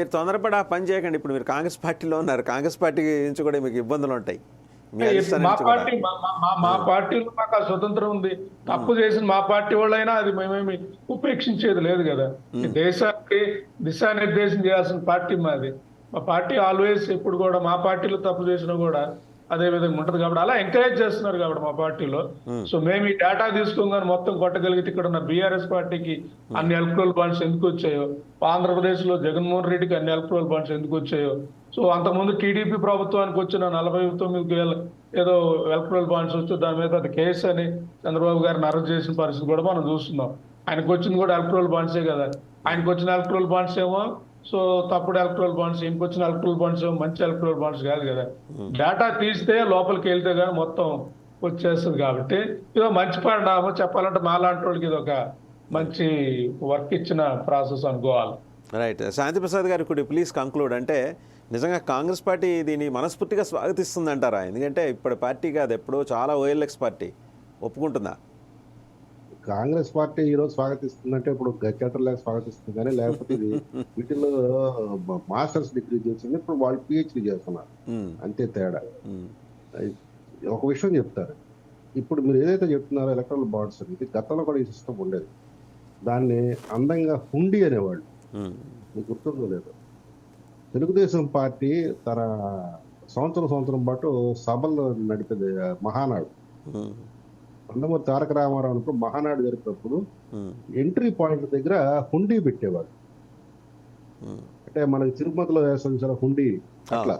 మీరు తొందరపడి ఆ పని చేయకండి. ఇప్పుడు మీరు కాంగ్రెస్ పార్టీలో ఉన్నారు. కాంగ్రెస్ పార్టీ నుంచి కూడా మీకు ఇబ్బందులు ఉంటాయి. మీ. పార్టీ మా- పార్టీలో మాకు ఆ స్వతంత్రం ఉంది. తప్పు చేసిన మా పార్టీ వాళ్ళైనా అది మేమేమి ఉపేక్షించేది లేదు కదా. దేశానికి దిశానిర్దేశం చేయాల్సిన పార్టీ మాది. మా పార్టీ ఆల్వేస్ ఎప్పుడు కూడా మా పార్టీలో తప్పు చేసినా కూడా అదే విధంగా ఉంటది కాబట్టి అలా ఎంకరేజ్ చేస్తున్నారు కాబట్టి మా పార్టీలో. సో మేము ఈ డేటా తీసుకోగానే మొత్తం కొట్టగలిగితే ఇక్కడ ఉన్న బీఆర్ఎస్ పార్టీకి అన్ని ఎలక్ట్రల్ బాండ్స్ ఎందుకు వచ్చాయో ఆంధ్రప్రదేశ్లో జగన్మోహన్ రెడ్డికి అన్ని ఎలక్ట్రల్ బాండ్స్ ఎందుకు వచ్చాయో. సో అంతకుముందు టీడీపీ ప్రభుత్వానికి వచ్చిన నలభై తొమ్మిది వేల ఏదో ఎలక్ట్రల్ బాండ్స్ వస్తే దాని మీద అది కేసు అని చంద్రబాబు గారిని అరెస్ట్ చేసిన పరిస్థితి కూడా మనం చూస్తున్నాం. ఆయనకు వచ్చింది కూడా ఎలక్ట్రల్ బాండ్సే కదా. ఆయనకు వచ్చిన ఎలక్ట్రల్ బాండ్స్ ఏమో సో తప్పుడు ఎలక్ట్రల్ బాండ్స్ ఈయనకు వచ్చిన ఎలక్ట్రల్ బాండ్స్ మంచి ఎలక్ట్రల్ బాండ్స్ కాదు కదా. డేటా తీస్తే లోపలికి వెళ్తే కానీ మొత్తం వచ్చేస్తుంది కాబట్టి ఇదో మంచి పరిణామం చెప్పాలంటే మాలాంటి వాళ్ళకి ఇది ఒక మంచి వర్క్ ఇచ్చిన ప్రాసెస్ అనుకోవాలి. రైట్ శాంతి ప్రసాద్ గారు ఇప్పుడు ప్లీజ్ కంక్లూడ్ అంటే నిజంగా కాంగ్రెస్ పార్టీ దీన్ని మనస్ఫూర్తిగా స్వాగతిస్తుంది అంటారా ఎందుకంటే ఇప్పుడు పార్టీ కాదు ఎప్పుడో చాలా ఓఎల్ఎక్స్ పార్టీ. ఒప్పుకుంటుందా? కాంగ్రెస్ పార్టీ ఈ రోజు స్వాగతిస్తుందంటే ఇప్పుడు గచ్చేతలాగా స్వాగతిస్తుంది. కానీ లేకపోతే ఇది వీటిలో మాస్టర్స్ డిగ్రీ చేసింది ఇప్పుడు వాళ్ళు పిహెచ్డి చేస్తున్నారు. అంతే తేడా. ఒక విషయం చెప్తారు. ఇప్పుడు మీరు ఏదైతే చెప్తున్నారో ఎలక్ట్రల్ బాండ్స్ ఇది గతంలో కూడా ఈ సిస్టమ్ ఉండేది. దాన్ని అందంగా హుండీ అనేవాళ్ళు. మీకు గుర్తుందో లేదు. తెలుగుదేశం పార్టీ తన సంవత్సరం సంవత్సరం పాటు సభలు నడిపేది మహానాడు. నందమూరి తారక రామారావు అన్నప్పుడు మహానాడు జరిపినప్పుడు ఎంట్రీ పాయింట్ దగ్గర హుండీ పెట్టేవాడు. అంటే మనకి తిరుపతిలో వేస్తాం చూసారా హుండీ అట్లా.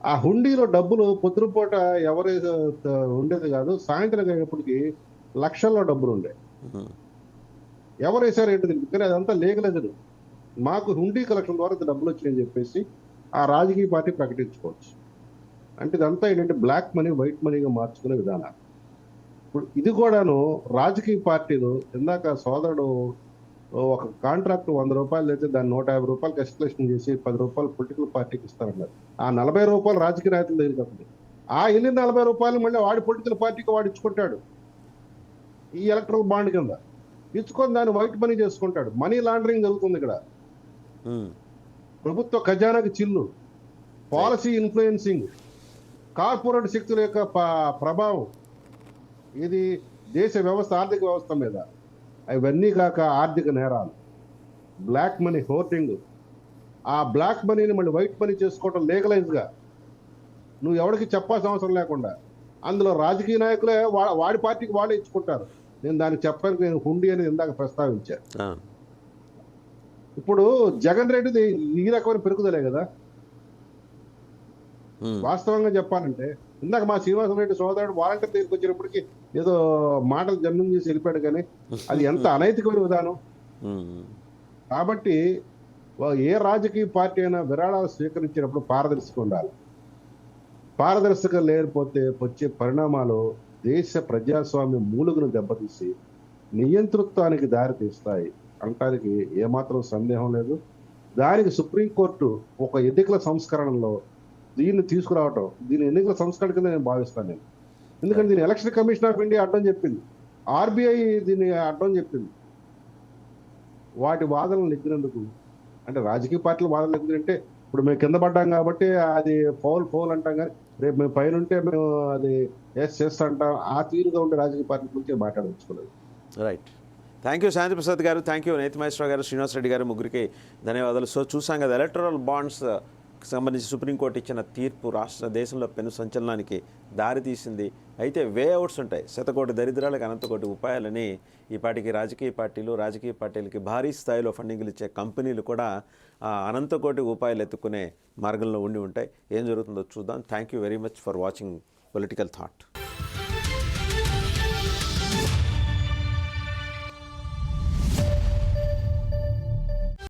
ఆ. హుండీలో డబ్బులు పొద్దునపూట ఎవరు ఉండేది కాదు సాయంత్రం అయ్యేప్పటికి లక్షల్లో డబ్బులు ఉండే. ఉమ్, ఎవరు వేసారు ఏంటో తెలియదు కానీ అదంతా లేగలేదు మాకు హుండీ కలెక్షన్ ద్వారా డబ్బులు వచ్చాయని చెప్పేసి ఆ రాజకీయ పార్టీ ప్రకటించుకోవచ్చు. అంటే ఇదంతా ఏంటంటే బ్లాక్ మనీ వైట్ మనీగా మార్చుకునే విధానాలు. ఇప్పుడు ఇది కూడాను రాజకీయ పార్టీలు ఇందాక సోదరుడు ఒక కాంట్రాక్ట్ వంద రూపాయలు అయితే దాన్ని నూట యాభై రూపాయలకి ఎస్కలేషన్ చేసి పది రూపాయలు పొలిటికల్ పార్టీకి ఇస్తారన్నారు. ఆ నలభై రూపాయలు రాజకీయ నాయకుల వస్తుంది. ఆ వెళ్ళిన నలభై రూపాయలు మళ్ళీ వాడి పొలిటికల్ పార్టీకి వాడు ఇచ్చుకుంటాడు? ఈ ఎలక్ట్రల్ బాండ్ కింద. ఇచ్చుకొని దాన్ని వైట్ మనీ చేసుకుంటాడు. మనీ లాండరింగ్ జరుగుతుంది ఇక్కడ. ప్రభుత్వ ఖజానాకి చిల్లు. Policy influencing. కార్పొరేట్ శక్తుల యొక్క ప్రభావం. ఇది దేశ వ్యవస్థ ఆర్థిక వ్యవస్థ మీద. అవన్నీ కాక ఆర్థిక నేరాలు. బ్లాక్ మనీ హోర్డింగ్ ఆ బ్లాక్ మనీని మళ్ళీ వైట్ మనీ చేసుకోవటం లీగలైజ్గా నువ్వు ఎవరికి చెప్పాల్సిన అవసరం లేకుండా. అందులో రాజకీయ నాయకులే వాడి పార్టీకి వాళ్ళే ఇచ్చుకుంటారు. నేను దానికి చెప్పడానికి నేను హుండీ అనేది ఇందాక ప్రస్తావించాను ఇప్పుడు జగన్ రెడ్డిది ఈ రకమైన పెరుగుదలే కదా. వాస్తవంగా చెప్పాలంటే ఇందాక మా శ్రీనివాసరెడ్డి సోదరుడు వాలంటీర్ దగ్గరికి వచ్చినప్పటికి ఏదో మాటలు జన్మం చేసి వెళ్ళిపోయాడు కానీ అది ఎంత అనైతికమైన విధానం. కాబట్టి ఏ రాజకీయ పార్టీ అయినా విరాళాలు స్వీకరించినప్పుడు పారదర్శక ఉండాలి. పారదర్శక లేకపోతే వచ్చే పరిణామాలు దేశ ప్రజాస్వామ్య మూలుగును దెబ్బతీసి నియంతృత్వానికి దారితీస్తాయి. అనటానికి ఏమాత్రం సందేహం లేదు. దానికి సుప్రీంకోర్టు ఒక ఎన్నికల సంస్కరణలో దీన్ని తీసుకురావటం దీని ఎన్నికల సంస్కరణ కింద నేను భావిస్తాను నేను. ఎందుకంటే దీని ఎలక్షన్ కమిషన్ ఆఫ్ ఇండియా అడ్డం చెప్పింది. ఆర్బీఐ దీన్ని అడ్డం చెప్పింది. వాటి వాదనలు నెగ్గినందుకు అంటే రాజకీయ పార్టీల వాదనలు నెగ్గినంటే ఇప్పుడు మేము కింద పడ్డాం కాబట్టి అది పౌల్ పౌల్ అంటాం కానీ రేపు మేము పైన ఉంటే మేము అది ఎస్ ఎస్ అంటాం. ఆ తీరుగా ఉండే రాజకీయ పార్టీ గురించి మాట్లాడవచ్చుకోలేదు right. Thank you Shanti Prasad garu thank you నేతి మహేశ్వర గారు శ్రీనివాసరెడ్డి గారు ముగ్గురికి ధన్యవాదాలు. సో చూసాం కదా ఎలక్టరల్ బాండ్స్ సంబంధించి సుప్రీంకోర్టు ఇచ్చిన తీర్పు రాష్ట్ర దేశంలో పెను సంచలనానికి దారితీసింది అయితే వే అవుట్స్ ఉంటాయి. శతకోటి దరిద్రాలకు అనంతకోటి ఉపాయాలని ఈపాటికి రాజకీయ పార్టీలు రాజకీయ పార్టీలకి భారీ స్థాయిలో ఫండింగ్లు ఇచ్చే కంపెనీలు కూడా అనంతకోటి ఉపాయాలు ఎత్తుకునే మార్గంలో ఉండి ఉంటాయి. ఏం జరుగుతుందో చూద్దాం. Thank you very much for watching political thought